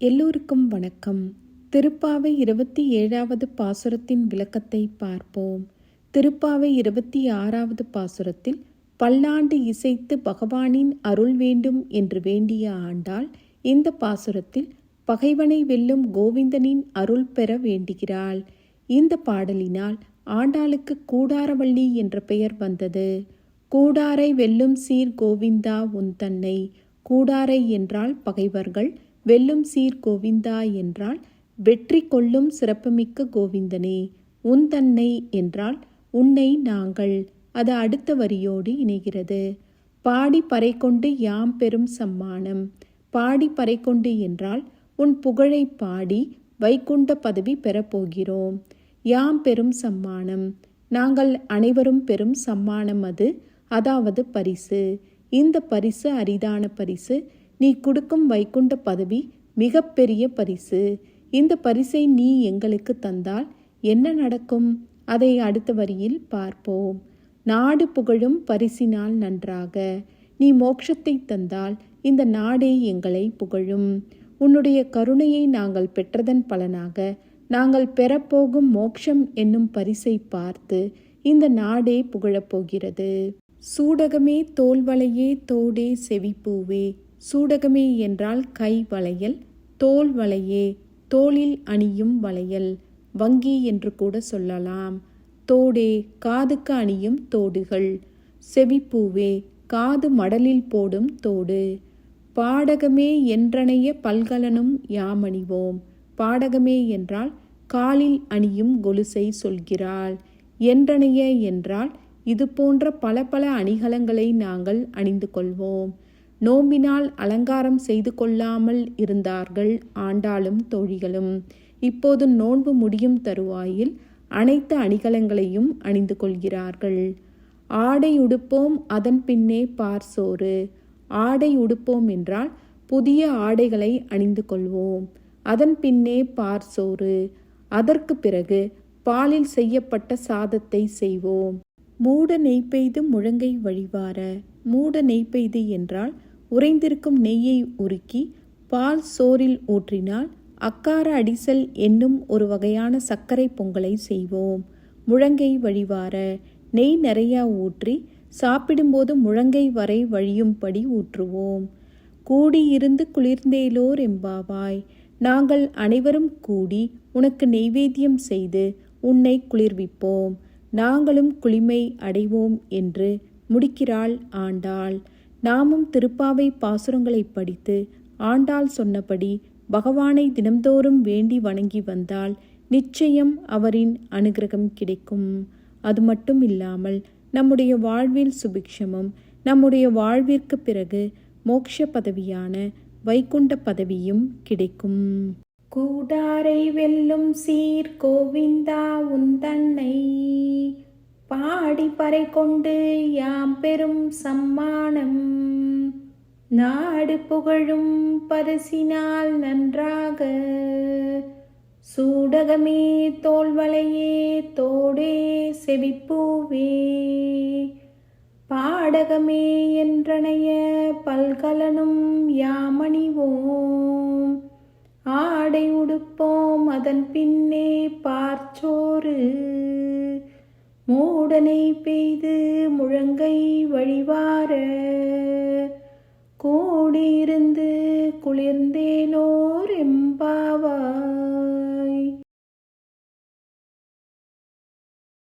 எல்லோருக்கும் வணக்கம். திருப்பாவை இருபத்தி ஏழாவது பாசுரத்தின் விளக்கத்தை பார்ப்போம். திருப்பாவை இருபத்தி ஆறாவது பாசுரத்தில் பல்லாண்டு இசைத்து பகவானின் அருள் வேண்டும் என்று வேண்டிய ஆண்டாள் இந்த பாசுரத்தில் பகைவனை வெல்லும் கோவிந்தனின் அருள் பெற வேண்டுகிறாள். இந்த பாடலினால் ஆண்டாளுக்கு கூடாரவள்ளி என்ற பெயர் வந்தது. கூடாரை வெல்லும் சீர் கோவிந்தா உன் தன்னை கூடாரை என்றால் பகைவர்கள் வெல்லும் சீர் கோவிந்தா என்றால் வெற்றி கொள்ளும் சிறப்புமிக்க கோவிந்தனே உன் தன்னை என்றால் உன்னை நாங்கள் அது அடுத்த வரியோடு இணைகிறது. பாடி பறை கொண்டு யாம் பெரும் சம்மானம் பாடி பறை கொண்டு என்றால் உன் புகழை பாடி வைகுண்ட பதவி பெறப்போகிறோம். யாம் பெரும் சம்மானம் நாங்கள் அனைவரும் பெரும் சம்மானம் அது அதாவது பரிசு. இந்த பரிசு அரிதான பரிசு நீ கொடுக்கும் வைகுண்ட பதவி மிகப்பெரிய பரிசு. இந்த பரிசை நீ எங்களுக்கு தந்தால் என்ன நடக்கும்? அதை அடுத்த வரியில் பார்ப்போம். நாடு புகழும் பரிசினால் நன்றாக. நீ மோட்சத்தை தந்தால் இந்த நாடே எங்களை புகழும். உன்னுடைய கருணையை நாங்கள் பெற்றதன் பலனாக நாங்கள் பெறப்போகும் மோட்சம் என்னும் பரிசை பார்த்து இந்த நாடே புகழப்போகிறது சூடகமே தோல்வளையே தோடே செவிப்பூவே. சூடகமே என்றால் கை வளையல் தோல் வளையே தோளில் அணியும் வளையல் வங்கி என்று கூட சொல்லலாம். தோடே காதுக்கு அணியும் தோடுகள் செவிப்பூவே காது மடலில் போடும் தோடு. பாடகமே என்றனைய பல்கலனும் யாமணிவோம். பாடகமே என்றால் காலில் அணியும் கொலுசை சொல்கிறாள். என்றனைய என்றால் இது போன்ற பல பல அணிகலங்களை நாங்கள் அணிந்து கொள்வோம். நோம்பினால் அலங்காரம் செய்து கொள்ளாமல் இருந்தார்கள் ஆண்டாளும் தோழிகளும். இப்போது நோன்பு முடியும் தருவாயில் அனைத்து அணிகலங்களையும் அணிந்து கொள்கிறார்கள். ஆடை உடுப்போம் அதன் பின்னே பார் சோறு. ஆடை உடுப்போம் என்றால் புதிய ஆடைகளை அணிந்து கொள்வோம். அதன் பின்னே பார் சோறு. அதற்கு பிறகு பாலில் செய்யப்பட்ட சாதத்தை செய்வோம். மூட நெய்ப்பெய்து முழங்கை வழிவார. மூட நெய்ப்பெய்து என்றால் உறைந்திருக்கும் நெய்யை உருக்கி பால் சோறில் ஊற்றினால் அக்கார அடிசல் என்னும் ஒரு வகையான சர்க்கரை பொங்கலை செய்வோம். முழங்கை வழிவார நெய் நிறையா ஊற்றி சாப்பிடும்போது முழங்கை வரை வழியும்படி ஊற்றுவோம். கூடியிருந்து குளிர்ந்தேலோர் எம்பாவாய். நாங்கள் அனைவரும் கூடி உனக்கு நெய்வேத்தியம் செய்து உன்னை குளிர்விப்போம். நாங்களும் குளிமை அடைவோம் என்று முடிக்கிறாள் ஆண்டாள். நாமும் திருப்பாவை பாசுரங்களை படித்து ஆண்டாள் சொன்னபடி பகவானை தினம்தோறும் வேண்டி வணங்கி வந்தால் நிச்சயம் அவரின் அனுகிரகம் கிடைக்கும். அது மட்டும் இல்லாமல் நம்முடைய வாழ்வில் சுபிக்ஷமும் நம்முடைய வாழ்விற்கு பிறகு மோட்ச பதவியான வைகுண்ட பதவியும் கிடைக்கும். கூடாரை வெல்லும் சீர் கோவிந்தா உந்தன்னை பாடி கொண்டு யாம் பெரும் சம்மானம். நாடு புகழும் பரிசினால் நன்றாக. சூடகமே தோல்வளையே தோடே செவிப்பூவே. பாடகமே என்றனைய பல்கலனும் யாமணிவோம். ஆடை உடுப்போம் அதன் பின்னே பார்ச்சோறு. மூடனை பெய்து முழங்கை வழிவார. கூடியிருந்து குளிர்ந்தேனோர் எம்பாவா